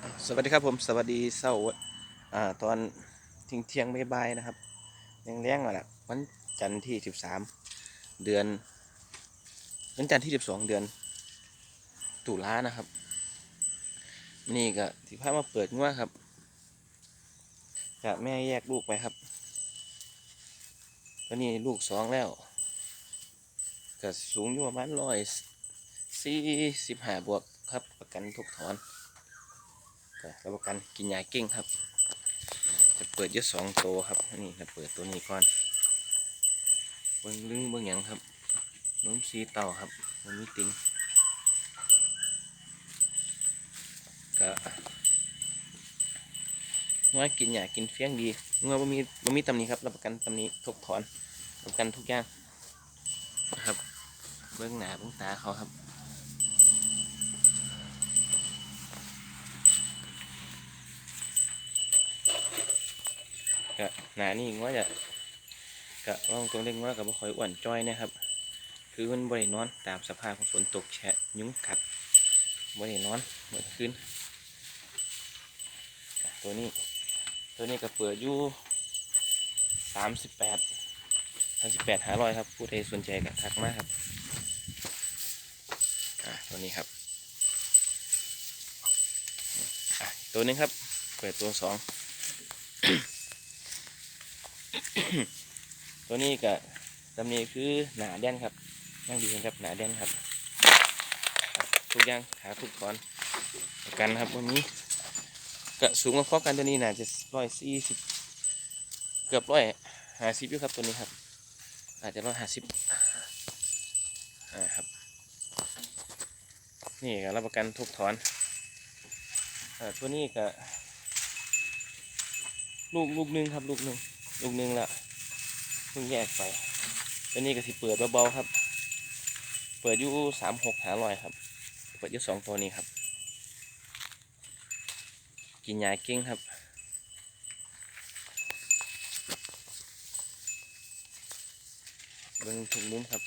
สวัสดีครับผมสวัสดีเสาร์อ่าตอนทิ้งเที่ยงบ่ายๆนะครับยังแรงๆมาละวันจันทร์ที่สิบสามเดือนวันจันทร์ที่สิบสองเดือน ตุลานะครับ นี่ก็ที่พามาเปิดงัวครับกับแม่แยกลูกไปครับก็นี่ลูกสองแล้วก็สูงอยู่ประมาณร้อยสี่สิบห้าบวกครับประกันทุกถอน รับประกันกินยาเก่งครับ จะเปิดเยอะสองตัวครับนี่จะเปิดตัวนี้ก่อนเบิ้งลึงเบิ้งหยังครับน้มสีเต่าครับมันมีติงก็น้อยกินหยากินเฟี้ยงดีเงาบ่มีบ่มีตำนี้ครับรับประกันตำนี้ทุกถอนรับประกันทุกอย่างนะครับ เบิ้งหนาเบิ้งตาเขาครับ ก็หนานี่ว่าจะกะว่างตรงเล็กว่ากับบ่คอยอ้วนจ้อยนะครับ คือมันบ่ได้นอนตามสภาพของฝนตกแฉะยุงกัดบ่ได้นอนเมื่อคืนตัวนี้ ตัวนี้ก็เปิดอยู่สามสิบแปดสามสิบแปดห้าร้อยครับผู้ใดสนใจก็ทักมาครับอะตัวนี้ครับอะตัวนี้ครับเปิดตัวสอง ตัวนี้ก็ตำหนี้คือหนาแด่นครับย่งดีครับหนาแด่นครับ ทุกอย่างขาทุกตอนประกันครับวันนี้ก็สูงกว่าพอกันตัวนี้น่าจะร้อยสี่สิบเกือบร้อยห้าสิบอยู่ครับตัวนี้ครับอาจจะร้อยห้าสิบอ่าครับ นี่ก็รับประกันทุกถอนอ่าตัวนี้ก็ลูกลูกหนึ่งครับลูกหนึ่ง ลูกหนึ่งละเพิ่งแยกไปตัวนี้ก็สิเปิดเบาๆครับ เปิดอยู่สามหกหาลอยครับ เปิดอยู่สองตัวนี้ครับ กินยาเก่งครับเบิ่งทุกมุมครับ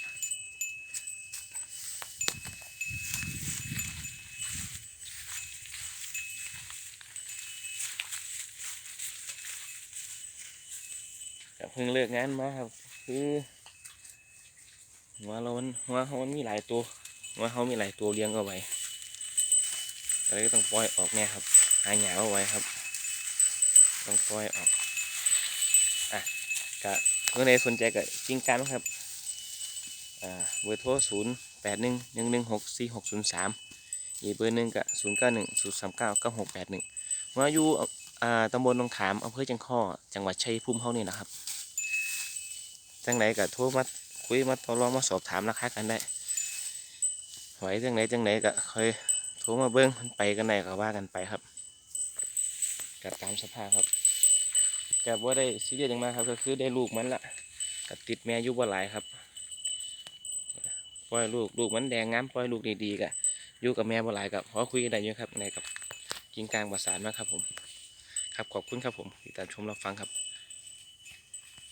ก็เพิ่งเลิกงานมาครับ คือหัวเรามันหัวเขามันมีหลายตัวหัวเขามีหลายตัวเลี้ยงเอาไว้ก็เลยต้องปล่อยออกแน่ครับ หาหยาเอาไว้ครับ ต้องปล่อยออกอะกะเมื่อใดสนใจกับจริงกันครับอ่าเบอร์โทรศูนย์แปดหนึ่งหนึ่งหนึ่งหกสี่หกศูนย์สามอีกเบอร์หนึ่งกับศูนย์เก้าหนึ่งศูนย์สามเก้าเก้าหกแปดหนึ่งมาอยู่อ่าตำบลหนองขามอำเภอจังข้อ จังหวัดชัยภูมิเฮานี่นะครับ จังไหนก็โทรมาคุยมาต่อรองมาสอบถามราคากันได้ไหวจังไหนจังไหนก็เคยโทรมาเบิ้งมันไปกันไหนก็ว่ากันไปครับกับตามสภาพครับกับว่าได้ซีเรียสยังมากครับ ก็คือได้ลูกมันละกับติดแม่ยุบว่าหลายครับปล่อยลูกลูกมันแดงงามปล่อยลูกดีๆกะอยู่กับแม่บ่หลายกับพอคุยกันได้อยู่ครับในกับกิงกลางประสานมากครับผม ครับขอบคุณครับผมติดตามชมรับฟังครับ